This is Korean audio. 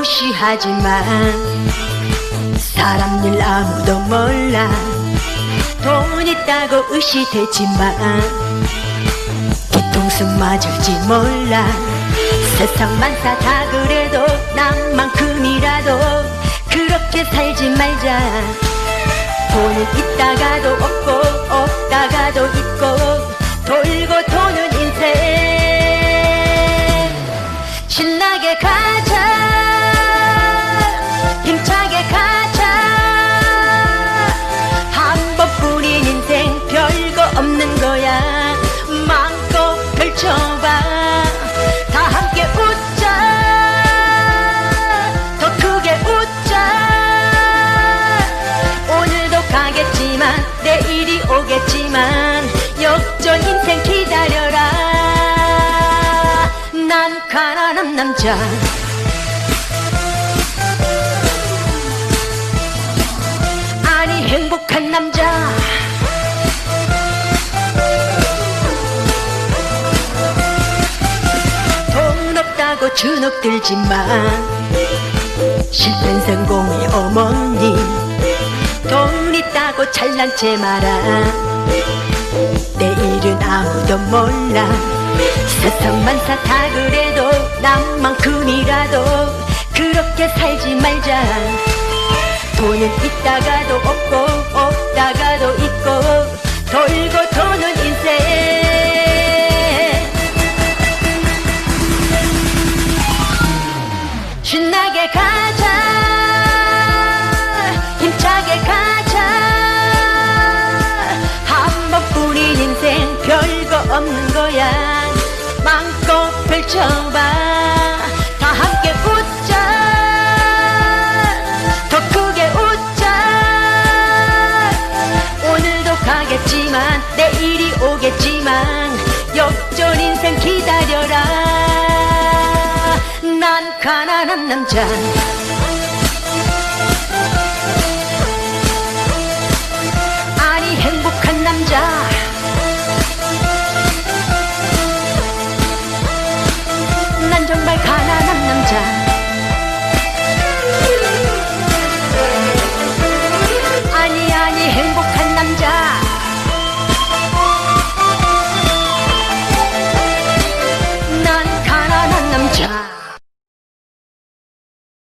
무시하지만 사람 일 아무도 몰라. 돈 있다고 의시되지만 뒤통수 맞을지 몰라. 세상 많다 다 그래도 나만큼이라도 그렇게 살지 말자. 돈은 있다가도 없고 오겠지만 역전 인생 기다려라. 난 가난한 남자. 아니 행복한 남자. 돈 없다고 주눅 들지만 실패 성공의 어머니 돈 있다 고 잘난 체 마라 내일은 아무도 몰라. 세상 많다 다 그래도 나만큼이라도 그렇게 살지 말자. 돈은 있다가도 없고 없다가도 있고 돌고 도는 인생. 신나게 가자 내일이 오겠지만 역전 인생 기다려라. 난 가난한 남자